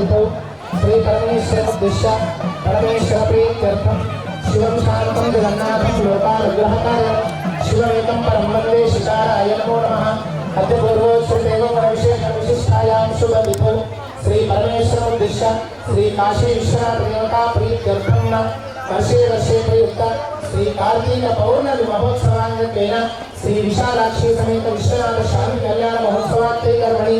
అద్భుతం శుభమితౌ శ్రీ పరమేశ్వరముద్దిశ్య పరమేశ్వర ప్రీత్యర్థం శివం శాంతం జగన్నాథం లోకానుగ్రహకార్యం శివమేకం పరం వందే శికారాయ నమో నమః. అద్భుతోశ్రీదేవ విశేష విశిష్టాయాం శుభమితౌ శ్రీ పరమేశ్వరముద్దిశ్య శ్రీ కాశీ విశ్వనాథ దేవతా ప్రీత్యర్థం వర్షే వర్షే ప్రయుక్త శ్రీ కార్తీక పౌర్ణమి మహోత్సవాంగత్వేన శ్రీ విశాలాక్షి సమేత విశ్వనాథ స్వామి కళ్యాణ మహోత్సవాత్తే కర్మణి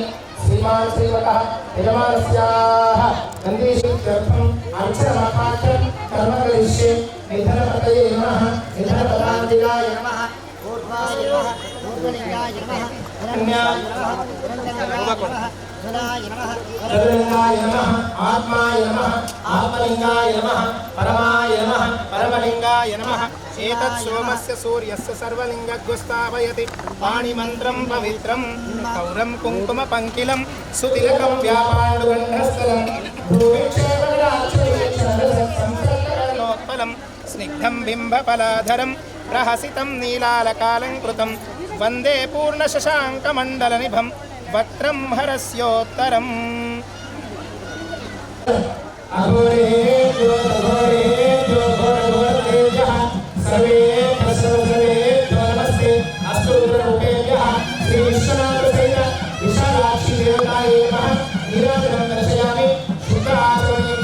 శ్రీమాన్ శ్రీమతः యజమానస్యాः నందీశ్వరం అర్చనమాపాఠం కర్మ కరిష్యే నిధనపతయే నమః నిధనపదాంతికాయ నమః ఊర్ధ్వాయ నమః ఊర్ధ్వలింగాయ చతుర్లింగాయ నమ. ఆత్మాయ నమ. ఆత్మలింగాయ నమ. పరమాయ నమ. పరమలింగాయ నమ. ఏతత్ సోమస్య సూర్యస్య సర్వలింగగ్వస్థాపయతి. పాణిమంత్రం పవిత్రం. పౌరం కుంకుమ పంకిలం. సుతిలకం వ్యాపాడుగంధస్థలం భూమిక్షేమరాచోత్పలం స్నిగ్ధం బింబఫలాధరం ప్రహసితం నీలాలకాలంకృతం. వందే పూర్ణశశాంకమండలనిభం వక్రం హరస్యోత్తరం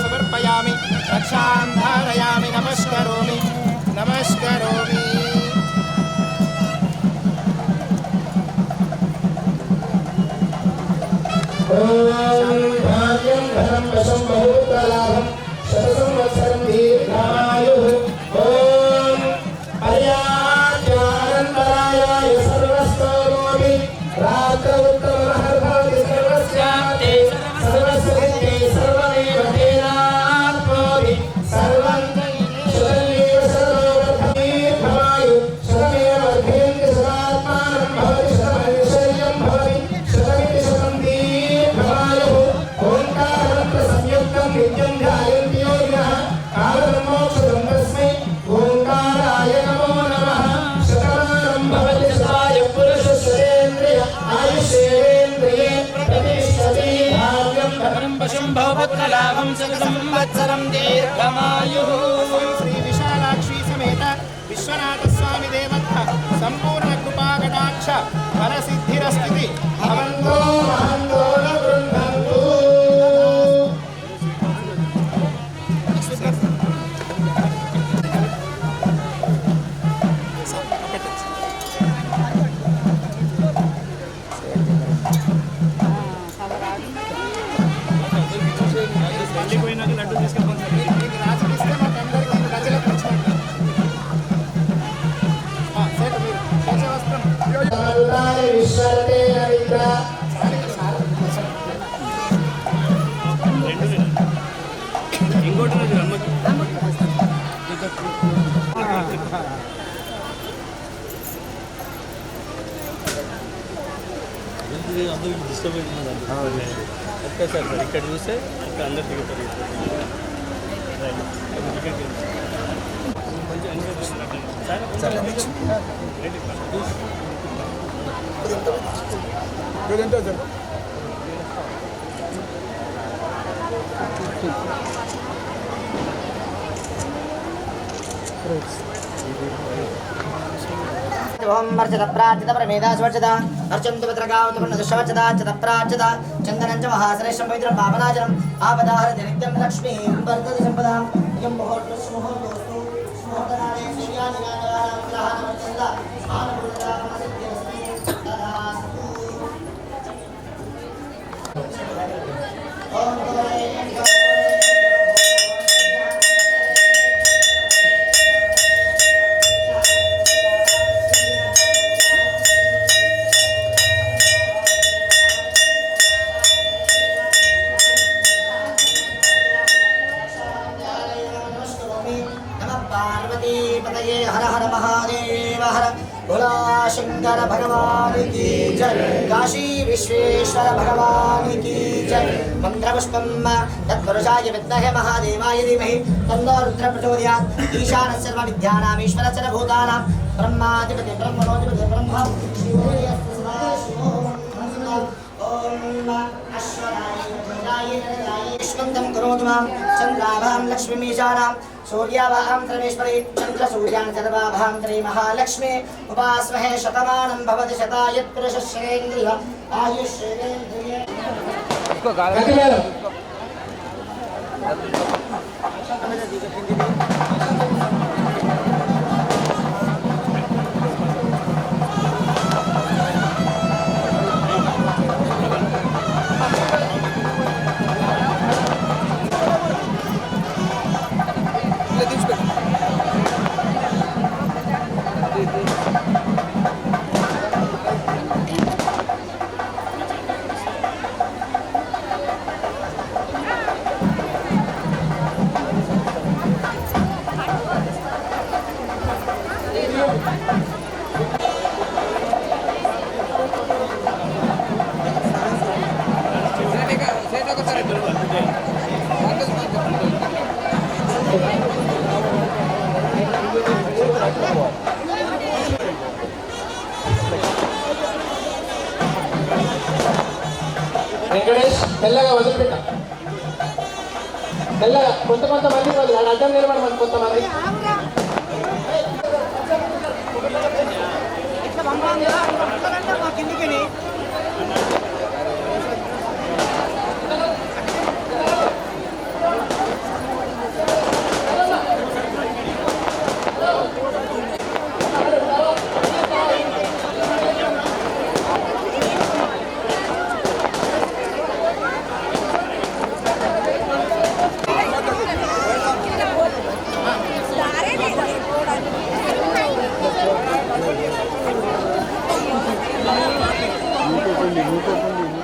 సమర్పయామి రక్షాం ధారయామి నమస్కరోమి నమస్కరోమి ఓం భాగ్యం ధనం వశం పశుం భవపుత్రలాభం శత సర్వాయ ఇంకోటి అందరికి డిస్టర్బ్ అవుతుంది సార్ ఇక్కడ చూస్తే ఇక్కడ అందరు దిగుతారు. మంచి అందరూ సార్ రండి. ఓం వర్షద ప్రాచిత ప్రమేదా స్వర్చద అర్చంతు భద్రగావంతు పుణ్యదుశ్రవచద చద ప్రాచిత చందనం చ మహాశ్రేష్టం పవిత్రం పావనాచనం ఆపదాహర నిత్యం లక్ష్మీం వర్ధతి సంపదాం ఇయం ముహూర్తస్సు ముహూర్తోస్తు ముహూర్తనాడే శ్రీయాని గానగానాం Allah काशी विश्वेश्वर भगवान की जय मन्त्रपुष्पं तत्पुरुषाय विद्महे महादेवाय धीमहि। तन्नो रुद्र प्रचोदयात् ईशानः सर्वविद्यानामीश्वरः सर्वभूतानां ब्रह्माधिपति ब्रह्मणोधिपति ब्रह्म अश्वराय चन्द्राभां लक्ष्मीमीशानां सूर्यावाहं सर्वेश्वरे चन्द्रसूर्यान् सर्वाभान्तरे महालक्ष्मी उपास्महे शतमानं भवति शता यत्पुरुषश्रेन्द्रिय आयुष्रेन्द्रिय इसको వెంకటేష్ మెల్లగా వదిలిపెట్ట మెల్లగా కొంత కొంతమంది వాళ్ళు ఆడ అడ్డం నిలబడమని కొంతమంది ఇట్లా పంపాలి మా కిందికి